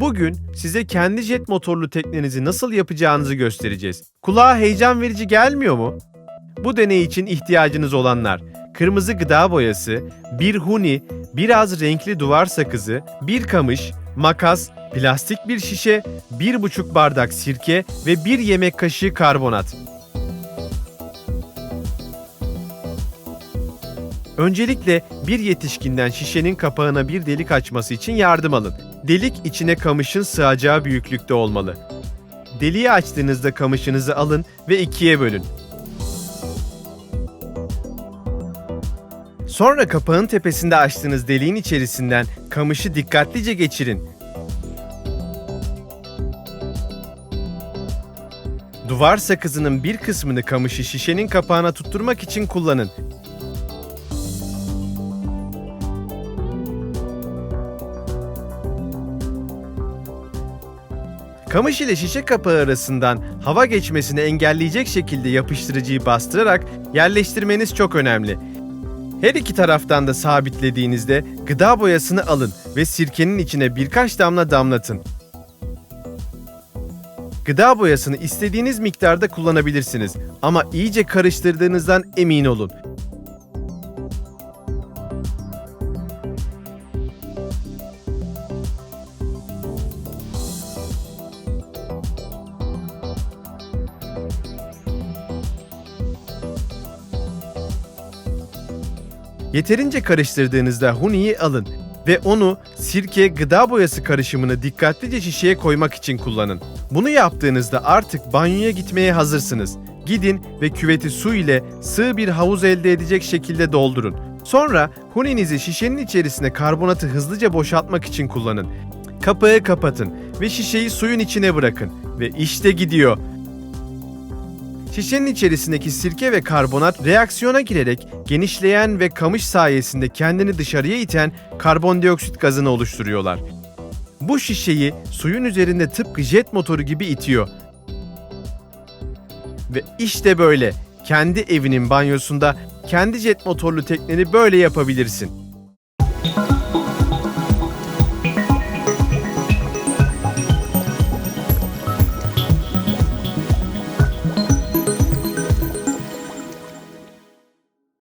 Bugün size kendi jet motorlu teknenizi nasıl yapacağınızı göstereceğiz. Kulağa heyecan verici gelmiyor mu? Bu deney için ihtiyacınız olanlar kırmızı gıda boyası, bir huni, biraz renkli duvar sakızı, bir kamış, makas, plastik bir şişe, bir buçuk bardak sirke ve bir yemek kaşığı karbonat. Öncelikle bir yetişkinden şişenin kapağına bir delik açması için yardım alın. Delik içine kamışın sığacağı büyüklükte olmalı. Deliği açtığınızda kamışınızı alın ve ikiye bölün. Sonra kapağın tepesinde açtığınız deliğin içerisinden kamışı dikkatlice geçirin. Duvar sakızının bir kısmını kamışı şişenin kapağına tutturmak için kullanın. Kamış ile şişe kapağı arasından hava geçmesini engelleyecek şekilde yapıştırıcıyı bastırarak yerleştirmeniz çok önemli. Her iki taraftan da sabitlediğinizde gıda boyasını alın ve sirkenin içine birkaç damla damlatın. Gıda boyasını istediğiniz miktarda kullanabilirsiniz ama iyice karıştırdığınızdan emin olun. Yeterince karıştırdığınızda huniyi alın ve onu sirke gıda boyası karışımını dikkatlice şişeye koymak için kullanın. Bunu yaptığınızda artık banyoya gitmeye hazırsınız. Gidin ve küveti su ile sığ bir havuz elde edecek şekilde doldurun. Sonra huninizi şişenin içerisine karbonatı hızlıca boşaltmak için kullanın. Kapağı kapatın ve şişeyi suyun içine bırakın ve işte gidiyor. Şişenin içerisindeki sirke ve karbonat reaksiyona girerek genişleyen ve kamış sayesinde kendini dışarıya iten karbondioksit gazını oluşturuyorlar. Bu şişeyi suyun üzerinde tıpkı jet motoru gibi itiyor. Ve işte böyle kendi evinin banyosunda kendi jet motorlu tekneni böyle yapabilirsin.